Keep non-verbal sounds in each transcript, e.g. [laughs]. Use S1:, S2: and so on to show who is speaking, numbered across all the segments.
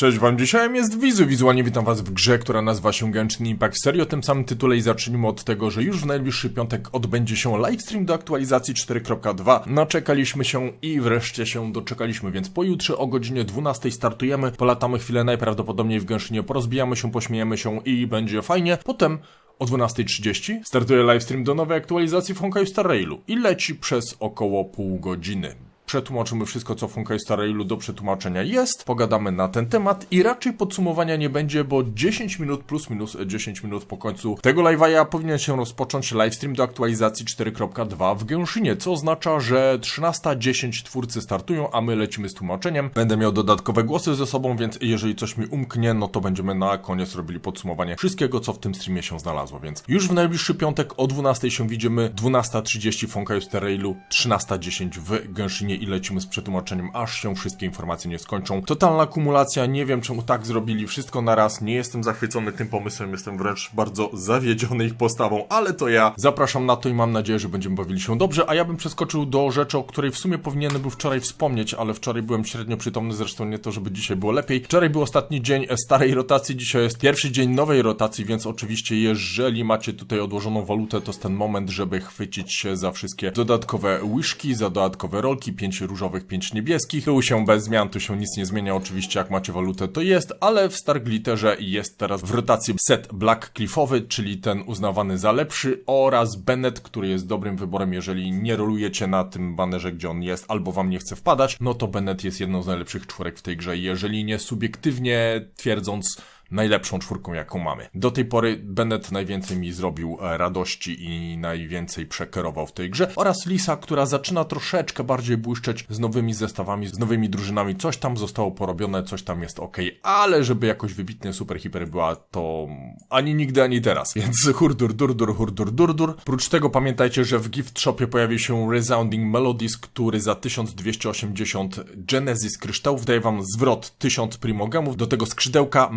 S1: Cześć wam, dzisiaj jest Wizu. Wizualnie witam was w grze, która nazywa się Genshin Impact Serio, tym samym tytule i zacznijmy od tego, że już w najbliższy piątek odbędzie się livestream do aktualizacji 4.2. Naczekaliśmy się i wreszcie się doczekaliśmy, więc pojutrze o godzinie 12 startujemy, polatamy chwilę najprawdopodobniej w Genshinie, porozbijamy się, pośmiejemy się i będzie fajnie. Potem o 12.30 startuje livestream do nowej aktualizacji w Honkai Star Railu i leci przez około pół godziny. Przetłumaczymy wszystko, co w Honkai do przetłumaczenia jest, pogadamy na ten temat i raczej podsumowania nie będzie, bo 10 minut plus minus 10 minut po końcu tego live'a. Powinien się rozpocząć livestream do aktualizacji 4.2 w Genshinie, co oznacza, że 13.10 twórcy startują, a my lecimy z tłumaczeniem. Będę miał dodatkowe głosy ze sobą, więc jeżeli coś mi umknie, no to będziemy na koniec robili podsumowanie wszystkiego, co w tym streamie się znalazło, więc już w najbliższy piątek o 12 się widzimy, 12.30 w Honkai Star Railu, 13.10 w Genshinie i lecimy z przetłumaczeniem, aż się wszystkie informacje nie skończą. Totalna kumulacja, nie wiem czemu tak zrobili, wszystko na raz, nie jestem zachwycony tym pomysłem, jestem wręcz bardzo zawiedziony ich postawą, ale to ja. Zapraszam na to i mam nadzieję, że będziemy bawili się dobrze, a ja bym przeskoczył do rzeczy, o której w sumie powinienem był wczoraj wspomnieć, ale wczoraj byłem średnio przytomny, zresztą nie to, żeby dzisiaj było lepiej. Wczoraj był ostatni dzień starej rotacji, dzisiaj jest pierwszy dzień nowej rotacji, więc oczywiście jeżeli macie tutaj odłożoną walutę, to jest ten moment, żeby chwycić się za wszystkie dodatkowe łyżki, za dodatkowe rolki, 5 różowych, 5 niebieskich. Tu się bez zmian, tu się nic nie zmienia, oczywiście jak macie walutę to jest, ale w Starglitterze jest teraz w rotacji set Black Cliffowy, czyli ten uznawany za lepszy oraz Bennett, który jest dobrym wyborem, jeżeli nie rolujecie na tym banerze, gdzie on jest, albo wam nie chce wpadać, no to Bennett jest jedną z najlepszych czwórek w tej grze, jeżeli nie subiektywnie twierdząc, najlepszą czwórką, jaką mamy. Do tej pory Bennett najwięcej mi zrobił e, radości i najwięcej przekerował w tej grze. Oraz Lisa, która zaczyna troszeczkę bardziej błyszczeć z nowymi zestawami, z nowymi drużynami. Coś tam zostało porobione, coś tam jest ok, ale żeby jakoś wybitnie super hiper była, to ani nigdy, ani teraz. Więc hurdur, durdur, hurdur, durdur. Prócz tego pamiętajcie, że w Gift Shopie pojawi się Resounding Melodies, który za 1280 Genesis kryształów daje wam zwrot 1000 primogemów, do tego skrzydełka,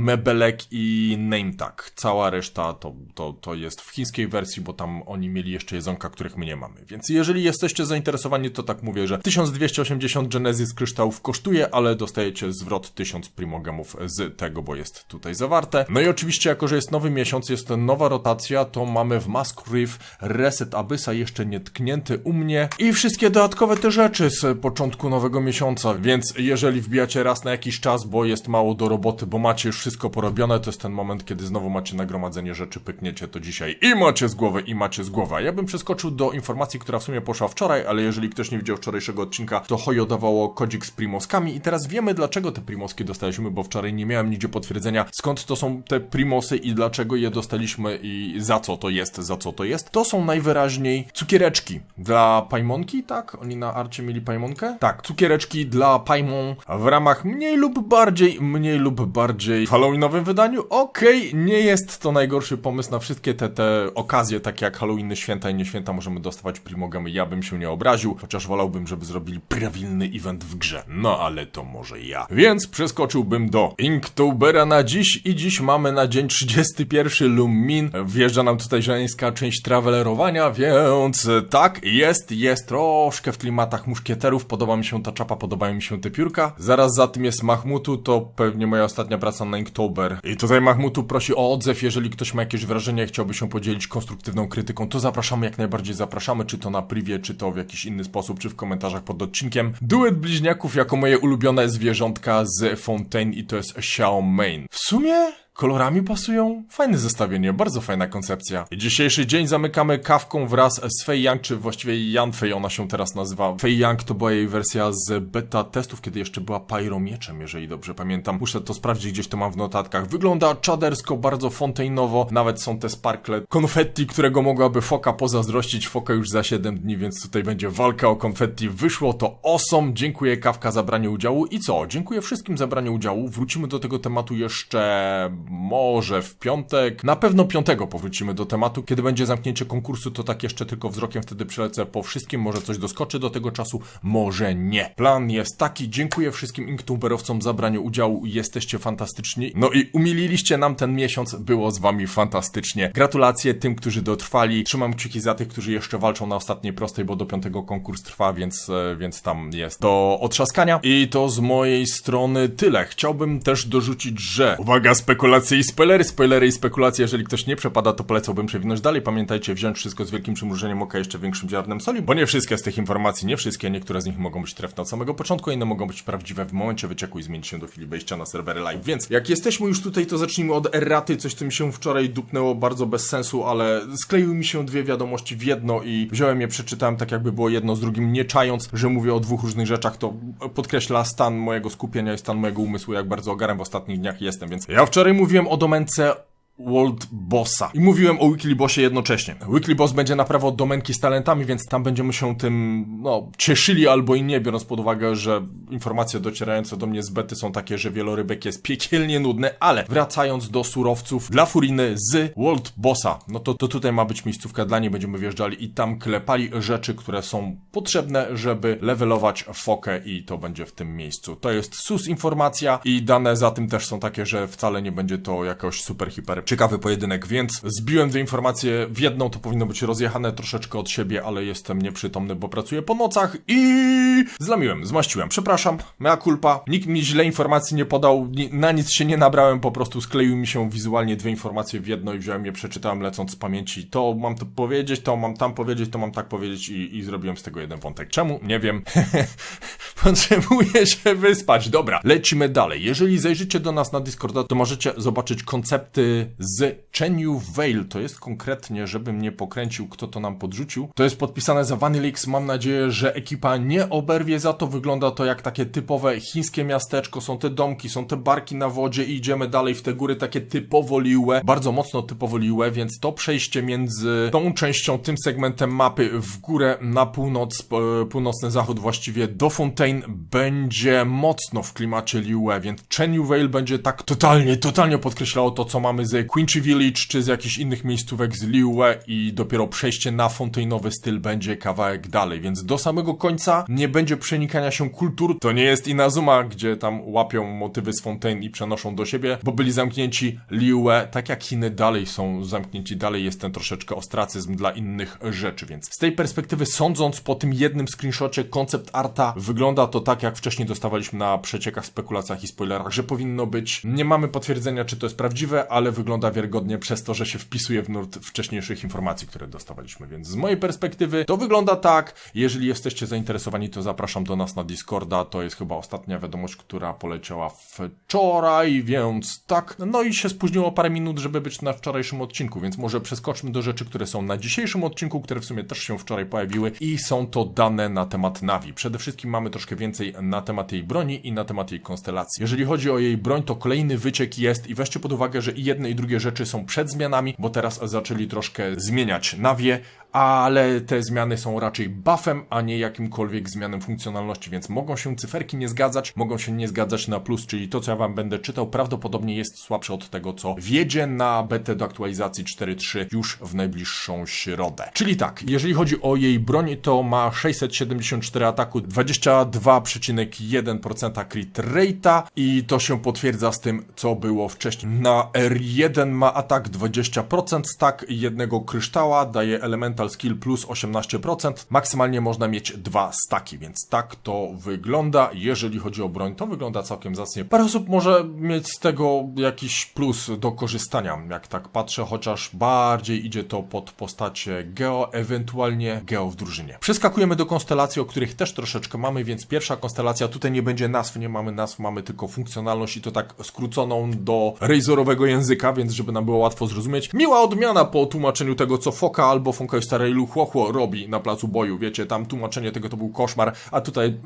S1: mebelek i name tag. Cała reszta to, to, to jest w chińskiej wersji, bo tam oni mieli jeszcze jedzonka, których my nie mamy. Więc jeżeli jesteście zainteresowani, to tak mówię, że 1280 Genesis kryształów kosztuje, ale dostajecie zwrot 1000 primogemów z tego, bo jest tutaj zawarte. No i oczywiście, jako że jest nowy miesiąc, jest nowa rotacja, to mamy w Mask Reef Reset Abyssa jeszcze nie tknięty u mnie i wszystkie dodatkowe te rzeczy z początku nowego miesiąca, więc jeżeli wbijacie raz na jakiś czas, bo jest mało do roboty, bo macie już wszystko porobione, to jest ten moment, kiedy znowu macie nagromadzenie rzeczy, pykniecie to dzisiaj i macie z głowy, i macie z głowy. Ja bym przeskoczył do informacji, która w sumie poszła wczoraj, ale jeżeli ktoś nie widział wczorajszego odcinka, to Hojo dawało kodzik z primoskami i teraz wiemy, dlaczego te primoski dostaliśmy, bo wczoraj nie miałem nigdzie potwierdzenia, skąd to są te primosy i dlaczego je dostaliśmy i za co to jest, za co to jest. To są najwyraźniej cukiereczki dla Pajmonki, tak? Oni na arcie mieli Pajmonkę? Tak, cukiereczki dla Pajmon w ramach mniej lub bardziej, mniej lub bardziej w Halloweenowym wydaniu. Okej, nie jest to najgorszy pomysł na wszystkie te, te okazje, takie jak Halloweeny, święta i nie święta, możemy dostawać primogamy. Ja bym się nie obraził, chociaż wolałbym, żeby zrobili prawilny event w grze. No ale to może ja. Więc przeskoczyłbym do Inktobera na dziś i dziś mamy na dzień 31 Lumin. Wjeżdża nam tutaj żeńska część travelerowania, więc tak, jest, jest troszkę w klimatach muszkieterów. Podoba mi się ta czapa, podobają mi się te piórka. Zaraz za tym jest Mahmutu, to pewnie moja ostatnia praca na Inktober. I tutaj Mahmutu prosi o odzew, jeżeli ktoś ma jakieś wrażenie, chciałby się podzielić konstruktywną krytyką, to zapraszamy, jak najbardziej zapraszamy, czy to na privie, czy to w jakiś inny sposób, czy w komentarzach pod odcinkiem. Duet bliźniaków jako moje ulubione zwierzątka z Fontaine i to jest Xiao. W sumie kolorami pasują. Fajne zestawienie, bardzo fajna koncepcja. Dzisiejszy dzień zamykamy kawką wraz z Fei Yang, czy właściwie Yanfei ona się teraz nazywa. Fei Yang to była jej wersja z beta testów, kiedy jeszcze była pyromieczem, jeżeli dobrze pamiętam. Muszę to sprawdzić, gdzieś to mam w notatkach. Wygląda czadersko, bardzo fontainowo. Nawet są te sparkle konfetti, którego mogłaby Foka pozazdrościć. Foka już za 7 dni, więc tutaj będzie walka o konfetti. Wyszło to awesome. Dziękuję Kawka za branie udziału. I co? Dziękuję wszystkim za branie udziału. Wrócimy do tego tematu jeszcze może w piątek. Na pewno piątego powrócimy do tematu. Kiedy będzie zamknięcie konkursu, to tak jeszcze tylko wzrokiem wtedy przelecę po wszystkim. Może coś doskoczy do tego czasu, może nie. Plan jest taki. Dziękuję wszystkim inktuberowcom za branie udziału. Jesteście fantastyczni. No i umililiście nam ten miesiąc. Było z wami fantastycznie. Gratulacje tym, którzy dotrwali. Trzymam kciuki za tych, którzy jeszcze walczą na ostatniej prostej, bo do piątego konkurs trwa, więc, e, więc tam jest do otrzaskania. I to z mojej strony tyle. Chciałbym też dorzucić, że uwaga, spekulacje i spoilery, spoilery i spekulacje. Jeżeli ktoś nie przepada, to polecałbym przewinąć dalej. Pamiętajcie, wziąć wszystko z wielkim przymrużeniem oka, jeszcze większym ziarnem soli, bo nie wszystkie z tych informacji, nie wszystkie, niektóre z nich mogą być trefne od samego początku, inne mogą być prawdziwe w momencie wycieku i zmienić się do chwili wejścia na serwery live. Więc jak jesteśmy już tutaj, to zacznijmy od erraty, coś co mi się wczoraj dupnęło bardzo bez sensu, ale skleiły mi się dwie wiadomości w jedno i wziąłem je, przeczytałem tak jakby było jedno z drugim, nie czając, że mówię o dwóch różnych rzeczach, to podkreśla stan mojego skupienia i stan mojego umysłu, jak bardzo ogarem w ostatnich dniach jestem, więc ja wczoraj mówiłem o domence World Bossa. I mówiłem o Weekly Bossie jednocześnie. Weekly Boss będzie naprawiał domenki z talentami, więc tam będziemy się tym, no, cieszyli albo i nie, biorąc pod uwagę, że informacje docierające do mnie z bety są takie, że wielorybek jest piekielnie nudny, ale wracając do surowców dla Furiny z World Bossa, no to, to tutaj ma być miejscówka dla niej, będziemy wjeżdżali i tam klepali rzeczy, które są potrzebne, żeby levelować fokę i to będzie w tym miejscu. To jest sus informacja i dane za tym też są takie, że wcale nie będzie to jakoś super hiper ciekawy pojedynek, więc zbiłem dwie informacje w jedną, to powinno być rozjechane troszeczkę od siebie, ale jestem nieprzytomny, bo pracuję po nocach i zlamiłem, zmaściłem. Przepraszam, mea culpa. Nikt mi źle informacji nie podał, ni- na nic się nie nabrałem, po prostu skleiły mi się wizualnie dwie informacje w jedno i wziąłem je, przeczytałem lecąc z pamięci. To mam to powiedzieć, to mam tam powiedzieć, to mam tak powiedzieć i, i zrobiłem z tego jeden wątek. Czemu? Nie wiem. [laughs] Potrzebuję się [laughs] wyspać. Dobra, lecimy dalej. Jeżeli zajrzycie do nas na Discorda, to możecie zobaczyć koncepty z Chenyu Veil. To jest konkretnie, żebym nie pokręcił, kto to nam podrzucił. To jest podpisane za Vanillix. Mam nadzieję, że ekipa nie oberwie za to. Wygląda to jak takie typowe chińskie miasteczko. Są te domki, są te barki na wodzie i idziemy dalej w te góry, takie typowo liłe. Bardzo mocno typowo liłe, więc to przejście między tą częścią, tym segmentem mapy w górę na północ, p- północny zachód właściwie do Fontaine będzie mocno w klimacie Liue, więc Chenyu Vale będzie tak totalnie, totalnie podkreślało to, co mamy z Quincy Village, czy z jakichś innych miejscówek z Liue i dopiero przejście na fontaine'owy styl będzie kawałek dalej, więc do samego końca nie będzie przenikania się kultur. To nie jest Inazuma, gdzie tam łapią motywy z Fontaine i przenoszą do siebie, bo byli zamknięci. Liue, tak jak Chiny dalej są zamknięci, dalej jest ten troszeczkę ostracyzm dla innych rzeczy, więc z tej perspektywy sądząc po tym jednym screenshocie koncept arta wygląda to tak, jak wcześniej dostawaliśmy na przeciekach, spekulacjach i spoilerach, że powinno być. Nie mamy potwierdzenia, czy to jest prawdziwe, ale wygląda wiarygodnie przez to, że się wpisuje w nurt wcześniejszych informacji, które dostawaliśmy, więc z mojej perspektywy to wygląda tak. Jeżeli jesteście zainteresowani, to zapraszam do nas na Discorda, to jest chyba ostatnia wiadomość, która poleciała wczoraj, więc tak. No i się spóźniło parę minut, żeby być na wczorajszym odcinku, więc może przeskoczmy do rzeczy, które są na dzisiejszym odcinku, które w sumie też się wczoraj pojawiły i są to dane na temat Navi. Przede wszystkim mamy troszkę więcej na temat jej broni i na temat jej konstelacji. Jeżeli chodzi o jej broń, to kolejny wyciek jest i weźcie pod uwagę, że i jedne i drugie rzeczy są przed zmianami, bo teraz zaczęli troszkę zmieniać Navię, ale te zmiany są raczej buffem, a nie jakimkolwiek zmianem funkcjonalności, więc mogą się cyferki nie zgadzać, mogą się nie zgadzać na plus, czyli to, co ja wam będę czytał, prawdopodobnie jest słabsze od tego, co wiedzie na betę do aktualizacji 4.3 już w najbliższą środę. Czyli tak, jeżeli chodzi o jej broń, to ma 674 ataku, 22,1% crit rate'a i to się potwierdza z tym, co było wcześniej. Na R1 ma atak 20%, stack jednego kryształa, daje elemental skill plus 18%. Maksymalnie można mieć dwa staki, więc tak to wygląda. Jeżeli chodzi o broń, to wygląda całkiem zacnie. Parę osób może mieć z tego jakiś plus do korzystania, jak tak patrzę, chociaż bardziej idzie to pod postacie Geo, ewentualnie Geo w drużynie. Przeskakujemy do konstelacji, o których też troszeczkę mamy, więc pierwsza konstelacja, tutaj nie będzie nazw, nie mamy nazw, mamy tylko funkcjonalność i to tak skróconą do razorowego języka, więc żeby nam było łatwo zrozumieć. Miła odmiana po tłumaczeniu tego, co Foka albo Fonka Starailu Chłochło robi na placu boju. Wiecie, tam tłumaczenie tego to był koszmar, a tutaj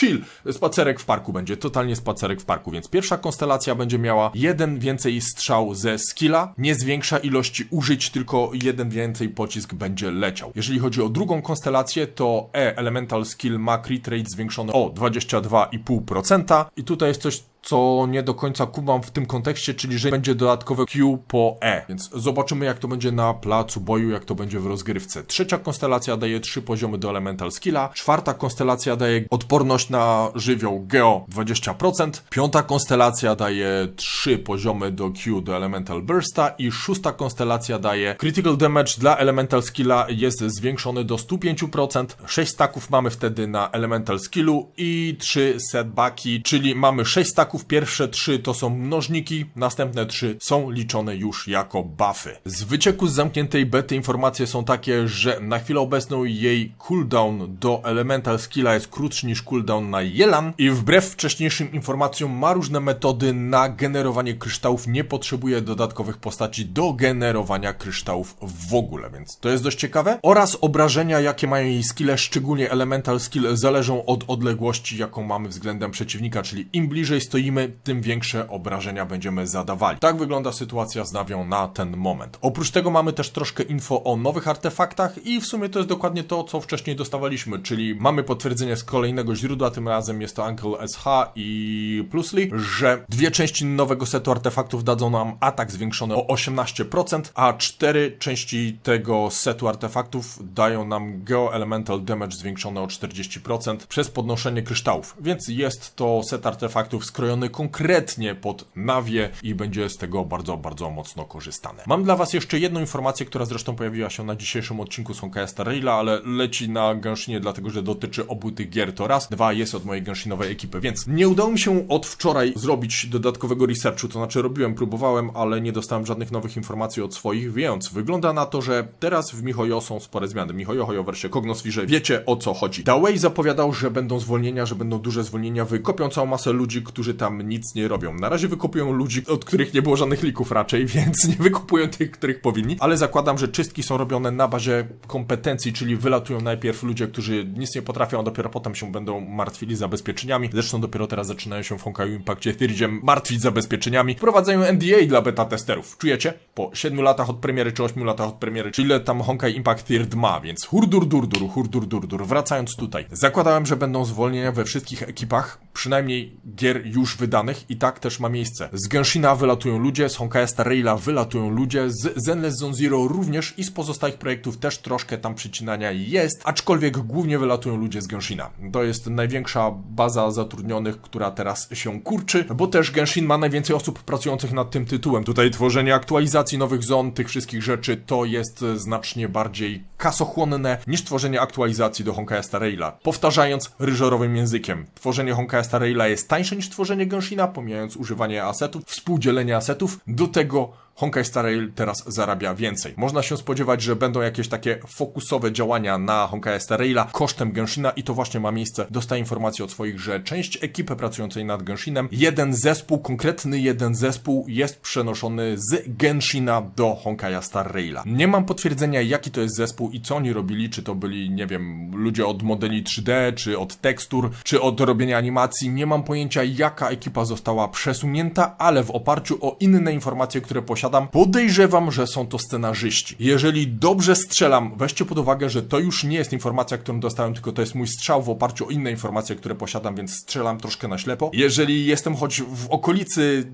S1: chill, spacerek w parku będzie, totalnie spacerek w parku, więc pierwsza konstelacja będzie miała jeden więcej strzał ze skilla, nie zwiększa ilości użyć, tylko jeden więcej pocisk będzie leciał. Jeżeli chodzi o drugą konstelację, to E Elemental Skill ma crit rate zwiększony o 22,5% i tutaj jest coś co nie do końca kumam w tym kontekście, czyli że będzie dodatkowe Q po E. Więc zobaczymy, jak to będzie na placu boju, jak to będzie w rozgrywce. Trzecia konstelacja daje trzy poziomy do Elemental Skilla. Czwarta konstelacja daje odporność na żywioł Geo 20%. Piąta konstelacja daje trzy poziomy do Q do Elemental Bursta. I szósta konstelacja daje Critical Damage dla Elemental Skilla jest zwiększony do 105%. 6 staków mamy wtedy na Elemental Skillu i 3 setbacki, czyli mamy 6 staków. Pierwsze 3 to są mnożniki, następne 3 są liczone już jako buffy. Z wycieku z zamkniętej bety informacje są takie, że na chwilę obecną jej cooldown do Elemental Skilla jest krótszy niż cooldown na Jelan i wbrew wcześniejszym informacjom ma różne metody na generowanie kryształów, nie potrzebuje dodatkowych postaci do generowania kryształów w ogóle, więc to jest dość ciekawe. Oraz obrażenia, jakie mają jej skille, szczególnie Elemental Skill, zależą od odległości, jaką mamy względem przeciwnika, czyli im bliżej stoimy, tym większe obrażenia będziemy zadawali. Tak wygląda sytuacja z Nawią na ten moment. Oprócz tego mamy też troszkę info o nowych artefaktach i w sumie to jest dokładnie to, co wcześniej dostawaliśmy, czyli mamy potwierdzenie z kolejnego źródła, tym razem jest to Uncle SH i Plusly, że dwie części nowego setu artefaktów dadzą nam atak zwiększony o 18%, a cztery części tego setu artefaktów dają nam Geo Elemental Damage zwiększony o 40% przez podnoszenie kryształów. Więc jest to set artefaktów skrojony konkretnie pod nawie i będzie z tego bardzo, bardzo mocno korzystane. Mam dla Was jeszcze jedną informację, która zresztą pojawiła się na dzisiejszym odcinku z Honkaja Star Raila, ale leci na Genshinie, dlatego że dotyczy obu tych gier to raz. Dwa, jest od mojej Genshinowej ekipy, więc nie udało mi się od wczoraj zrobić dodatkowego researchu, to znaczy robiłem, próbowałem, ale nie dostałem żadnych nowych informacji od swoich, więc wygląda na to, że teraz w Mihoyo są spore zmiany. Mihoyo, Hoyo, wersję Kognosfirze, wiecie o co chodzi. Dawei zapowiadał, że będą zwolnienia, że będą duże zwolnienia, wykopią całą masę ludzi, którzy tam nic nie robią. Na razie wykopują ludzi, od których nie było żadnych lików raczej, [laughs] więc nie wykupują tych, których powinni, ale zakładam, że czystki są robione na bazie kompetencji, czyli wylatują najpierw ludzie, którzy nic nie potrafią, a dopiero potem się będą martwili zabezpieczeniami. Zresztą dopiero teraz zaczynają się w Honkai Impactie Thirdzie martwić zabezpieczeniami. Wprowadzają NDA dla beta testerów. Czujecie? Po 7 latach od premiery, czy 8 latach od premiery, czy ile tam Honkai Impact Third ma, więc hurdur durdur, hurdur durdur. Wracając tutaj. Zakładałem, że będą zwolnienia we wszystkich ekipach, przynajmniej gier już wydanych i tak też ma miejsce. Z Genshina wylatują ludzie, z Honkai Star Raila wylatują ludzie, z Zenless Zone Zero również i z pozostałych projektów też troszkę tam przycinania jest, aczkolwiek głównie wylatują ludzie z Genshina. To jest największa baza zatrudnionych, która teraz się kurczy, bo też Genshin ma najwięcej osób pracujących nad tym tytułem. Tutaj tworzenie aktualizacji nowych zon, tych wszystkich rzeczy, to jest znacznie bardziej kasochłonne niż tworzenie aktualizacji do Honkai Star Raila. Powtarzając ryżorowym językiem, tworzenie Honkai Star Raila jest tańsze niż tworzenie Genshina, pomijając używanie asetów, współdzielenie asetów, do tego Honkai Star Rail teraz zarabia więcej. Można się spodziewać, że będą jakieś takie fokusowe działania na Honkai Star Raila kosztem Genshina i to właśnie ma miejsce. Dostaję informację od swoich, że część ekipy pracującej nad Genshinem, jeden zespół, konkretny jeden zespół jest przenoszony z Genshina do Honkai Star Raila. Nie mam potwierdzenia, jaki to jest zespół i co oni robili, czy to byli, nie wiem, ludzie od modeli 3D, czy od tekstur, czy od robienia animacji. Nie mam pojęcia, jaka ekipa została przesunięta, ale w oparciu o inne informacje, które posiadam, podejrzewam, że są to scenarzyści. Jeżeli dobrze strzelam, weźcie pod uwagę, że to już nie jest informacja, którą dostałem, tylko to jest mój strzał w oparciu o inne informacje, które posiadam, więc strzelam troszkę na ślepo. Jeżeli jestem choć w okolicy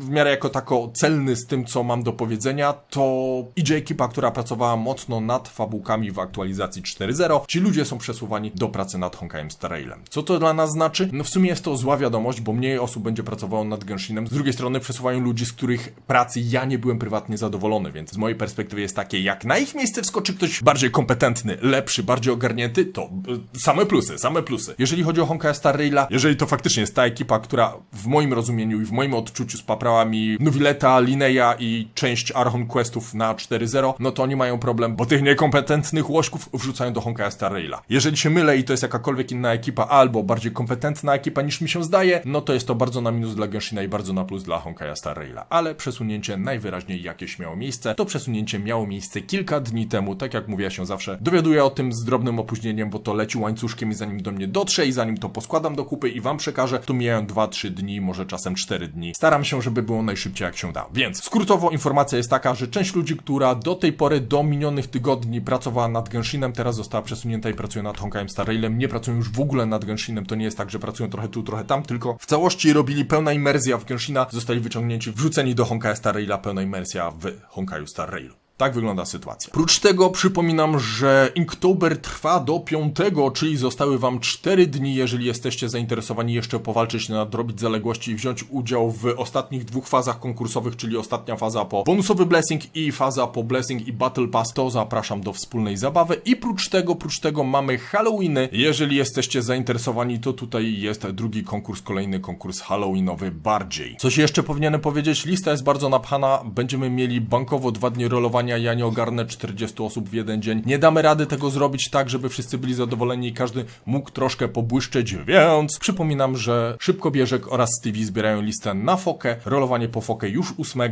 S1: w miarę jako tako celny z tym, co mam do powiedzenia, to idzie ekipa, która pracowała mocno nad fabułkami w aktualizacji 4.0. Ci ludzie są przesuwani do pracy nad Honkaiem Star. Co to dla nas znaczy? No w sumie jest to zła wiadomość, bo mniej osób będzie pracowało nad Genshinem. Z drugiej strony przesuwają ludzi, z których pracy ja nie byłem prywatnie zadowolony, więc z mojej perspektywy jest takie, jak na ich miejsce wskoczy ktoś bardziej kompetentny, lepszy, bardziej ogarnięty, to y, same plusy, same plusy. Jeżeli chodzi o Honkai Star Raila, jeżeli to faktycznie jest ta ekipa, która w moim rozumieniu i w moim odczuciu spaprała mi Nuvileta, Lineya i część Archon Questów na 4.0, no to oni mają problem, bo tych niekompetentnych łośków wrzucają do Honkai Star Raila. Jeżeli się mylę i to jest jakakolwiek inna ekipa, albo bardziej kompetentna ekipa niż mi się zdaje, no to jest to bardzo na minus dla Genshina i bardzo na plus dla Honkai Star Raila. Ale przesunięcie najwyraźniej jakieś miało miejsce. To przesunięcie miało miejsce kilka dni temu, tak jak mówię, ja się zawsze dowiaduję o tym z drobnym opóźnieniem, bo to leci łańcuszkiem i zanim do mnie dotrze i zanim to poskładam do kupy i wam przekażę, to mijają 2-3 dni, może czasem 4 dni. Staram się żeby było najszybciej jak się da. Więc skrótowo informacja jest taka, że część ludzi, która do tej pory, do minionych tygodni pracowała nad Genshinem, teraz została przesunięta i pracuje nad Honkajem Star Railem. Nie pracują już w ogóle nad Genshinem, to nie jest tak, że pracują trochę tu, trochę tam, tylko w całości robili pełna imersja w Genshina, zostali wyciągnięci, wrzuceni do Honkaja Star Raila, pełna imersja w Honkaju Star Railu. Tak wygląda sytuacja. Prócz tego przypominam, że Inktober trwa do 5, czyli zostały Wam 4 dni, jeżeli jesteście zainteresowani jeszcze powalczyć, nadrobić zaległości i wziąć udział w ostatnich dwóch fazach konkursowych, czyli ostatnia faza po bonusowy blessing i faza po blessing i battle pass, to zapraszam do wspólnej zabawy. I prócz tego, prócz tego mamy Halloweeny. Jeżeli jesteście zainteresowani, to tutaj jest drugi konkurs, kolejny konkurs Halloweenowy bardziej. Coś jeszcze powinienem powiedzieć, lista jest bardzo napchana, będziemy mieli bankowo dwa dni rolowania ja nie ogarnę 40 osób w jeden dzień. Nie damy rady tego zrobić tak, żeby wszyscy byli zadowoleni i każdy mógł troszkę pobłyszczeć, więc przypominam, że Szybkobieżek oraz Stevie zbierają listę na fokę, rolowanie po fokę już 8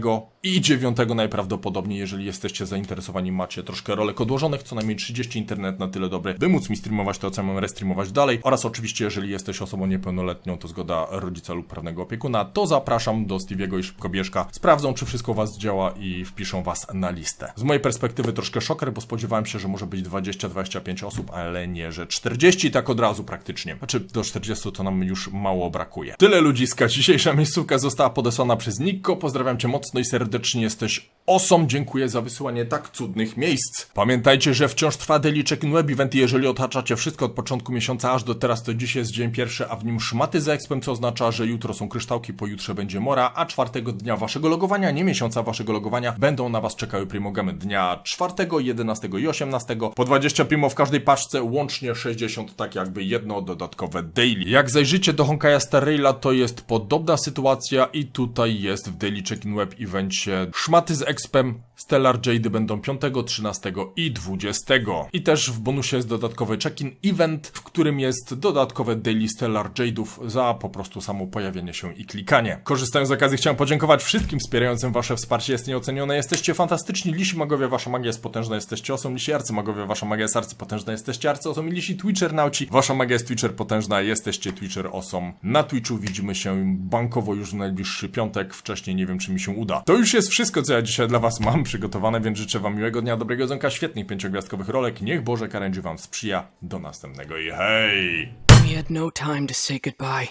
S1: i 9 najprawdopodobniej, jeżeli jesteście zainteresowani, macie troszkę rolek odłożonych, co najmniej 30 internet na tyle dobry, by móc mi streamować to, co mam restreamować dalej oraz oczywiście, jeżeli jesteś osobą niepełnoletnią, to zgoda rodzica lub prawnego opiekuna, to zapraszam do Steviego i Szybkobieżka, sprawdzą, czy wszystko was działa i wpiszą was na listę. Z mojej perspektywy troszkę szoker, bo spodziewałem się, że może być 20-25 osób, ale nie, że 40 tak od razu praktycznie. Znaczy do 40 to nam już mało brakuje. Tyle ludziska. Dzisiejsza miejscówka została podesłana przez Nikko. Pozdrawiam cię mocno i serdecznie. Jesteś osom. Dziękuję za wysyłanie tak cudnych miejsc. Pamiętajcie, że wciąż trwa Daily Check-in Web Event i jeżeli otaczacie wszystko od początku miesiąca aż do teraz, to dziś jest dzień pierwszy, a w nim szmaty za expem, co oznacza, że jutro są kryształki, pojutrze będzie mora, a czwartego dnia waszego logowania, nie miesiąca waszego logowania, będą na was czekały primogamy dnia 4, 11 i 18. Po 20 primo w każdej paczce, łącznie 60, tak jakby jedno dodatkowe daily. Jak zajrzycie do Honkaja Star Raila, to jest podobna sytuacja i tutaj jest w Daily Check-in Web Evencie szmaty z expem, Expem Stellar Jade będą 5, 13 i 20. I też w bonusie jest dodatkowy check-in event, w którym jest dodatkowe daily Stellar Jade'ów za po prostu samo pojawienie się i klikanie. Korzystając z okazji chciałem podziękować wszystkim wspierającym wasze wsparcie, jest nieocenione, jesteście fantastyczni, lisi magowie, wasza magia jest potężna, jesteście osą, lisi arcymagowie, wasza magia jest arcypotężna, jesteście arcyosą i lisi Twitcher nauci, wasza magia jest Twitcher potężna, jesteście Twitcher osą. Na Twitchu widzimy się bankowo już w najbliższy piątek, wcześniej nie wiem czy mi się uda. To już jest wszystko co ja dzisiaj dla was mam przygotowane, więc życzę wam miłego dnia, dobrego jedzonka, świetnych pięciogwiazdkowych rolek, niech Boże Karędzi wam sprzyja, do następnego i hej!
S2: We had no time to say goodbye.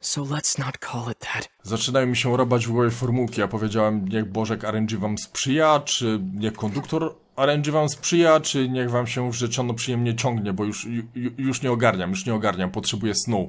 S2: So let's not call it that.
S1: Zaczynają mi się robać w głowie formułki. Ja powiedziałem, niech Bożek RNG wam sprzyja, czy niech konduktor RNG wam sprzyja, czy niech wam się rzeczono przyjemnie ciągnie, bo już, ju, już nie ogarniam, już nie ogarniam, potrzebuję snu.